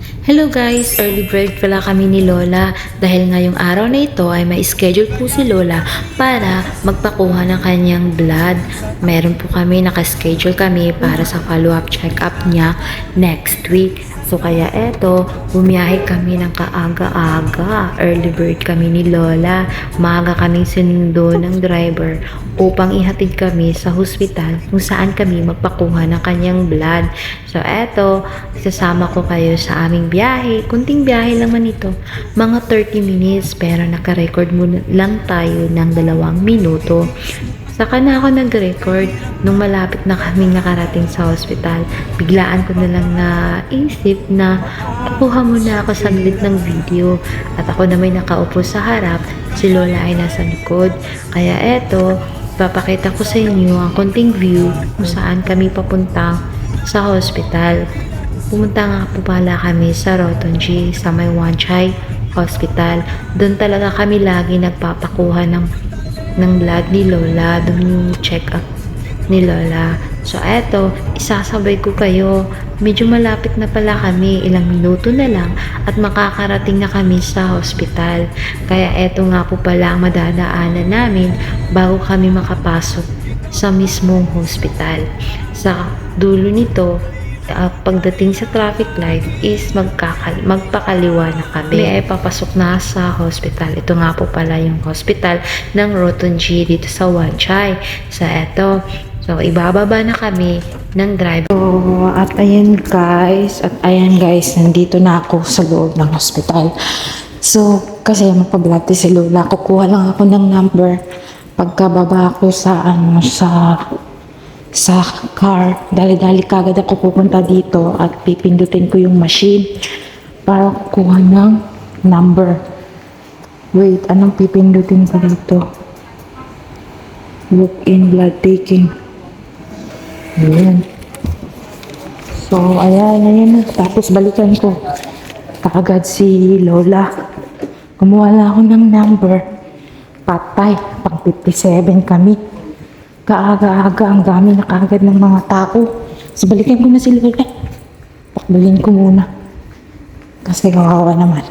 Hello guys! Early bird pala kami ni Lola dahil ngayong araw na ito ay may schedule po si Lola para magpakuha ng kanyang blood. Meron po kami, nakaschedule kami para sa follow-up check-up niya next week. So kaya eto, bumiyahe kami ng kaaga-aga. Early bird kami ni Lola. Maaga kaming sinundo ng driver upang ihatid kami sa hospital kung saan kami magpakuha ng kanyang blood. So eto, sasama ko kayo sa aming biyahe. Kunting biyahe naman ito. Mga 30 minutes pero naka-record muna lang tayo ng dalawang minuto. Saka na ako nag-record nung malapit na kaming nakarating sa hospital. Biglaan ko na lang naisip na kukuha muna ako saglit ng video at ako na may nakaupo sa harap, si Lola ay nasa likod. Kaya eto, papakita ko sa inyo ang konting view kung saan kami papunta sa hospital. Pumunta nga po pala kami sa Rotonji sa may Wanchai Hospital. Doon talaga kami lagi nagpapakuha ng ng blood ni Lola, doon yung check-up ni Lola. So, eto, isasabay ko kayo. Medyo malapit na pala kami, ilang minuto na lang at makakarating na kami sa hospital. Kaya eto nga po pala ang madadaanan namin bago kami makapasok sa mismong hospital. Sa dulo nito, ah, pagdating sa traffic light is magkakal magpakaliwa na kami. May ay papasok na sa hospital. Ito nga po pala yung hospital ng Rotonji dito sa Wanchai. So, eto. So, ibababa na kami ng driver. So, at ayan guys, at ayan guys, nandito na ako sa loob ng hospital. So, kasi magpa-blood test si Lola, kukuha lang ako ng number pagkababa ko sa ano, sa sa car. Dali-dali kagad ako pupunta dito at pipindutin ko yung machine para kukuha ng number. Wait, anong pipindutin ko dito? Book in blood taking. Ayan. So, ayan, ayan. Tapos balikan ko. Kaagad si Lola. Kumuha na ako ng number. Patay. Pang 57 kami. Kaaga-aga. Ang dami na kaagad ng mga tao. So, ko na si Lola. Takbalin ko muna. Kasi kawawa naman.